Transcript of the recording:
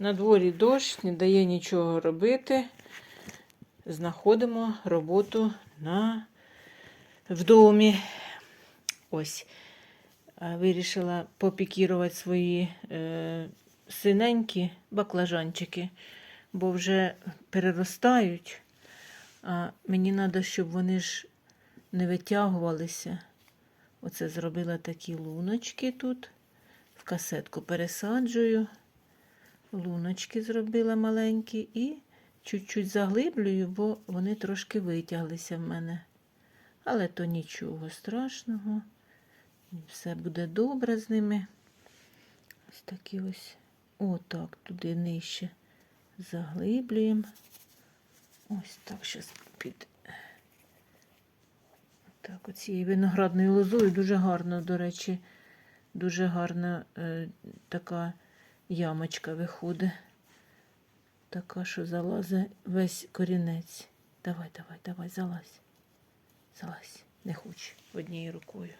На дворі дощ, не дає нічого робити. Знаходимо роботу на в домі. Ось. Вирішила попікірувати свої е, синенькі баклажанчики, бо вже переростають. А мені треба, щоб вони ж не витягувалися. Оце зробила такі луночки тут. В касетку пересаджую. Луночки зробила маленькі і чуть-чуть заглиблюю, бо вони трошки витяглися в мене. Але то нічого страшного. Все буде добре з ними. Ось такі ось. Отак, туди нижче заглиблюємо. Ось так зараз під. Так, оцією виноградною лозою дуже гарно, до речі, дуже гарна е, така ямочка виходить. Така, що залазить весь корінець. Давай, давай, давай, залазь. Залазь. Не хоче однією рукою.